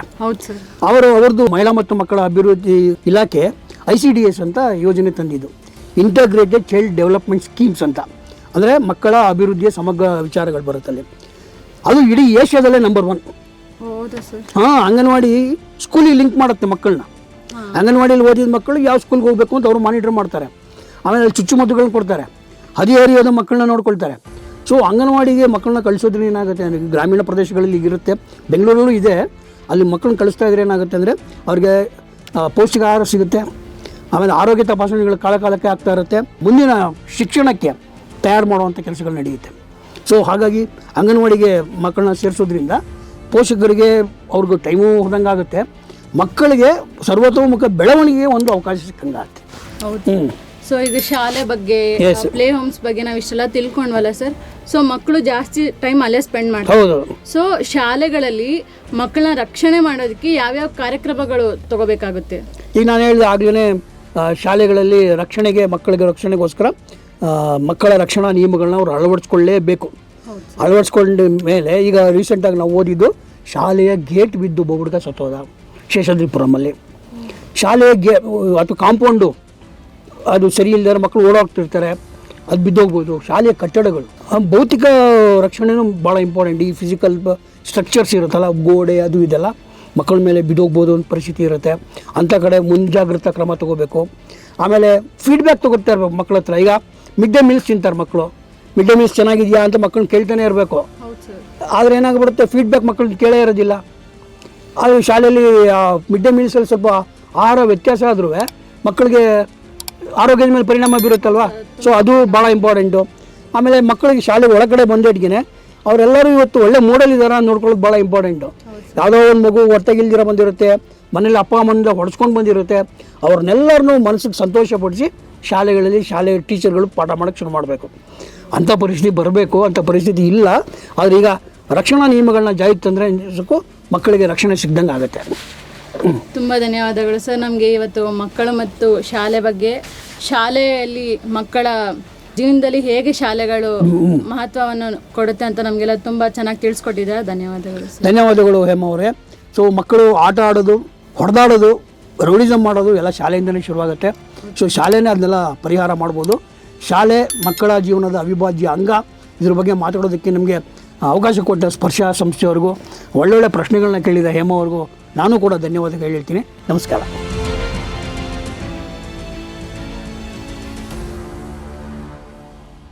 ಅವರು ಅವರದ್ದು ಮಹಿಳಾ ಮತ್ತು ಮಕ್ಕಳ ಅಭಿವೃದ್ಧಿ ಇಲಾಖೆ ಐ ಸಿ ಡಿ ಎಸ್ ಅಂತ ಯೋಜನೆ ತಂದಿದ್ದು. ಇಂಟಗ್ರೇಟೆಡ್ ಚೈಲ್ಡ್ ಡೆವಲಪ್ಮೆಂಟ್ ಸ್ಕೀಮ್ಸ್ ಅಂತ. ಅಂದರೆ ಮಕ್ಕಳ ಅಭಿವೃದ್ಧಿಯ ಸಮಗ್ರ ವಿಚಾರಗಳು ಬರುತ್ತಲ್ಲಿ. ಅದು ಇಡೀ ಏಷ್ಯಾದಲ್ಲೇ ನಂಬರ್ ಒನ್ ಹಾಂ ಅಂಗನವಾಡಿ ಸ್ಕೂಲಿಗೆ ಲಿಂಕ್ ಮಾಡುತ್ತೆ ಮಕ್ಕಳನ್ನ. ಅಂಗನವಾಡಿಯಲ್ಲಿ ಓದಿದ ಮಕ್ಕಳು ಯಾವ ಸ್ಕೂಲ್ಗೆ ಹೋಗಬೇಕು ಅಂತ ಅವರು ಮಾನಿಟರ್ ಮಾಡ್ತಾರೆ. ಆಮೇಲೆ ಚುಚ್ಚುಮದ್ದುಗಳನ್ನ ಕೊಡ್ತಾರೆ. ಹದಿಹರಿಯೋದ ಮಕ್ಕಳನ್ನ ನೋಡ್ಕೊಳ್ತಾರೆ. ಸೊ ಅಂಗನವಾಡಿಗೆ ಮಕ್ಕಳನ್ನ ಕಳಿಸೋದ್ರಿಂದ ಏನಾಗುತ್ತೆ ಅಂದರೆ ಗ್ರಾಮೀಣ ಪ್ರದೇಶಗಳಲ್ಲಿ ಇರುತ್ತೆ ಬೆಂಗಳೂರಲ್ಲೂ ಇದೆ. ಅಲ್ಲಿ ಮಕ್ಕಳನ್ನ ಕಳಿಸ್ತಾ ಇದ್ರೆ ಏನಾಗುತ್ತೆ ಅಂದರೆ ಅವ್ರಿಗೆ ಪೌಷ್ಟಿಕ ಆಹಾರ ಸಿಗುತ್ತೆ. ಆಮೇಲೆ ಆರೋಗ್ಯ ತಪಾಸಣೆಗಳು ಕಾಲಕಾಲಕ್ಕೆ ಆಗ್ತಾ ಇರುತ್ತೆ. ಮುಂದಿನ ಶಿಕ್ಷಣಕ್ಕೆ ತಯಾರು ಮಾಡುವಂಥ ಕೆಲಸಗಳು ನಡೆಯುತ್ತೆ. ಸೊ ಹಾಗಾಗಿ ಅಂಗನವಾಡಿಗೆ ಮಕ್ಕಳನ್ನ ಸೇರಿಸೋದ್ರಿಂದ ಪೋಷಕರಿಗೆ ಅವ್ರಿಗೂ ಟೈಮು ಹೋದಂಗೆ ಆಗುತ್ತೆ. ಮಕ್ಕಳಿಗೆ ಸರ್ವತೋಮುಖ ಬೆಳವಣಿಗೆಗೆ ಒಂದು ಅವಕಾಶ ಸಿಕ್ಕಂಗೆ ಆಗುತ್ತೆ ಹ್ಞೂ ಸೊ ಇದು ಶಾಲೆ ಬಗ್ಗೆ Yes. ಪ್ಲೇ ಹೋಮ್ಸ್ ಬಗ್ಗೆ ನಾವು ಇಷ್ಟೆಲ್ಲ ತಿಳ್ಕೊಂಡ್ವಲ್ಲ ಸರ್ ಸೊ ಮಕ್ಕಳು ಜಾಸ್ತಿ ಟೈಮ್ ಅಲ್ಲೇ ಸ್ಪೆಂಡ್ ಮಾಡ್ತಾರೆ. ಹೌದು. ಸೊ ಶಾಲೆಗಳಲ್ಲಿ ಮಕ್ಕಳನ್ನ ರಕ್ಷಣೆ ಮಾಡೋದಕ್ಕೆ ಯಾವ್ಯಾವ ಕಾರ್ಯಕ್ರಮಗಳು ತಗೋಬೇಕಾಗುತ್ತೆ? ಈಗ ನಾನು ಹೇಳಿದೆ ಆಗಲೇ ಶಾಲೆಗಳಲ್ಲಿ ರಕ್ಷಣೆಗೆ ಮಕ್ಕಳಿಗೆ ರಕ್ಷಣೆಗೋಸ್ಕರ ಆ, ಮಕ್ಕಳ ರಕ್ಷಣಾ ನಿಯಮಗಳನ್ನ ಅವ್ರು ಅಳವಡಿಸ್ಕೊಳ್ಳೇಬೇಕು. ಅಳವಡಿಸ್ಕೊಂಡ ಮೇಲೆ ಈಗ ರೀಸೆಂಟಾಗಿ ನಾವು ಓದಿದ್ದು ಶಾಲೆಯ ಗೇಟ್ ಬಿದ್ದು ಒಬ್ಬ ಹುಡುಗ ಸತ್ತೋದ ಶೇಷಾದ್ರಿಪುರಮಲ್ಲಿ ಶಾಲೆಯ ಗೇ ಅಥವಾ ಕಾಂಪೌಂಡು ಅದು ಸರಿ ಇಲ್ಲದ ಮಕ್ಕಳು ಓಡಾಡ್ತಿರ್ತಾರೆ. ಅದು ಬಿದ್ದೋಗ್ಬೋದು. ಶಾಲೆಯ ಕಟ್ಟಡಗಳು. ಭೌತಿಕ ರಕ್ಷಣೆನೂ ಭಾಳ ಇಂಪಾರ್ಟೆಂಟ್ ಈ ಫಿಸಿಕಲ್ ಸ್ಟ್ರಕ್ಚರ್ಸ್ ಇರುತ್ತಲ್ಲ ಗೋಡೆ ಅದು ಇದೆಲ್ಲ ಮಕ್ಕಳ ಮೇಲೆ ಬಿದ್ದೋಗ್ಬೋದು ಅಂತ ಪರಿಸ್ಥಿತಿ ಇರುತ್ತೆ. ಅಂಥ ಕಡೆ ಮುಂಜಾಗ್ರತಾ ಕ್ರಮ ತಗೋಬೇಕು. ಆಮೇಲೆ ಫೀಡ್ಬ್ಯಾಕ್ ತಗೋತಾ ಇರ್ಬೇಕು ಮಕ್ಕಳ ಹತ್ರ. ಈಗ ಮಿಡ್ ಡೇ ಮೀಲ್ಸ್ ತಿಂತಾರೆ ಮಕ್ಕಳು ಮಿಡ್ ಡೇ ಮೀಲ್ಸ್ ಚೆನ್ನಾಗಿದೆಯಾ ಅಂತ ಮಕ್ಕಳನ್ನ ಕೇಳ್ತಾನೆ ಇರಬೇಕು. ಆದರೆ ಏನಾಗ್ಬಿಡುತ್ತೆ? ಫೀಡ್ಬ್ಯಾಕ್ ಮಕ್ಕಳನ್ನ ಕೇಳೇ ಇರೋದಿಲ್ಲ. ಅದು ಶಾಲೆಯಲ್ಲಿ ಮಿಡ್ ಡೇ ಮೀಲ್ಸಲ್ಲಿ ಸ್ವಲ್ಪ ಆಹಾರ ವ್ಯತ್ಯಾಸ ಆದ್ರೂ ಮಕ್ಕಳಿಗೆ ಆರೋಗ್ಯದ ಮೇಲೆ ಪರಿಣಾಮ ಬೀರುತ್ತಲ್ವಾ? ಸೊ ಅದು ಭಾಳ ಇಂಪಾರ್ಟೆಂಟು ಆಮೇಲೆ ಮಕ್ಕಳಿಗೆ ಶಾಲೆ ಒಳಗಡೆ ಬಂದೋಟ್ಗೆ ಅವರೆಲ್ಲರೂ ಇವತ್ತು ಒಳ್ಳೆ ಮೋಡಲ್ ಇದಾರ ನೋಡ್ಕೊಳ್ಳೋದು ಭಾಳ ಇಂಪಾರ್ಟೆಂಟು ಯಾವುದೋ ಒಂದು ಮಗು ಹೊಟ್ಟೆಗಿಲ್ದಿರ ಬಂದಿರುತ್ತೆ, ಮನೇಲಿ ಅಪ್ಪ ಅಮ್ಮನಿಂದ ಹೊಡೆಸ್ಕೊಂಡು ಬಂದಿರುತ್ತೆ, ಅವ್ರನ್ನೆಲ್ಲರನ್ನೂ ಮನಸ್ಸಿಗೆ ಸಂತೋಷಪಡಿಸಿ ಶಾಲೆಗಳಲ್ಲಿ ಶಾಲೆ ಟೀಚರ್ಗಳು ಪಾಠ ಮಾಡೋಕ್ಕೆ ಶುರು ಮಾಡಬೇಕು. ಅಂಥ ಪರಿಸ್ಥಿತಿ ಬರಬೇಕು ಅಂಥ ಪರಿಸ್ಥಿತಿ ಇಲ್ಲ. ಆದರೆ ಈಗ ರಕ್ಷಣಾ ನಿಯಮಗಳನ್ನ ಜಾರಿಗೆ ತಂದರೆ ಮಕ್ಕಳಿಗೆ ರಕ್ಷಣೆ ಸಿಗ್ದಂಗೆ ಆಗುತ್ತೆ ತುಂಬ ಧನ್ಯವಾದಗಳು. ಸರ್, ನಮಗೆ ಇವತ್ತು ಮಕ್ಕಳು ಮತ್ತು ಶಾಲೆ ಬಗ್ಗೆ, ಶಾಲೆಯಲ್ಲಿ ಮಕ್ಕಳ ಜೀವನದಲ್ಲಿ ಹೇಗೆ ಶಾಲೆಗಳು ಮಹತ್ವವನ್ನು ಕೊಡುತ್ತೆ ಅಂತ ನಮಗೆಲ್ಲ ತುಂಬ ಚೆನ್ನಾಗಿ ತಿಳಿಸ್ಕೊಟ್ಟಿದ್ದಾರೆ. ಧನ್ಯವಾದಗಳು ಧನ್ಯವಾದಗಳು ಹೇಮ ಅವರೇ. ಸೊ ಮಕ್ಕಳು ಆಟ ಆಡೋದು, ಹೊಡೆದಾಡೋದು ರೌಡಿಸಮ್ ಮಾಡೋದು ಎಲ್ಲ ಶಾಲೆಯಿಂದನೇ ಶುರುವಾಗುತ್ತೆ. ಸೊ ಶಾಲೆನೇ ಅದನ್ನೆಲ್ಲ ಪರಿಹಾರ ಮಾಡ್ಬೋದು. ಶಾಲೆ ಮಕ್ಕಳ ಜೀವನದ ಅವಿಭಾಜ್ಯ ಅಂಗ. ಇದ್ರ ಬಗ್ಗೆ ಮಾತಾಡೋದಕ್ಕೆ ನಮಗೆ ಅವಕಾಶ ಕೊಟ್ಟ ಸ್ಪರ್ಶ ಸಂಸ್ಥೆಯವ್ರಿಗೂ, ಒಳ್ಳೊಳ್ಳೆ ಪ್ರಶ್ನೆಗಳನ್ನ ಕೇಳಿದ ಹೇಮ ಅವ್ರಿಗೂ ನಾನು ಕೂಡ ಧನ್ಯವಾದಗಳು ಹೇಳ್ತೀನಿ. ನಮಸ್ಕಾರ.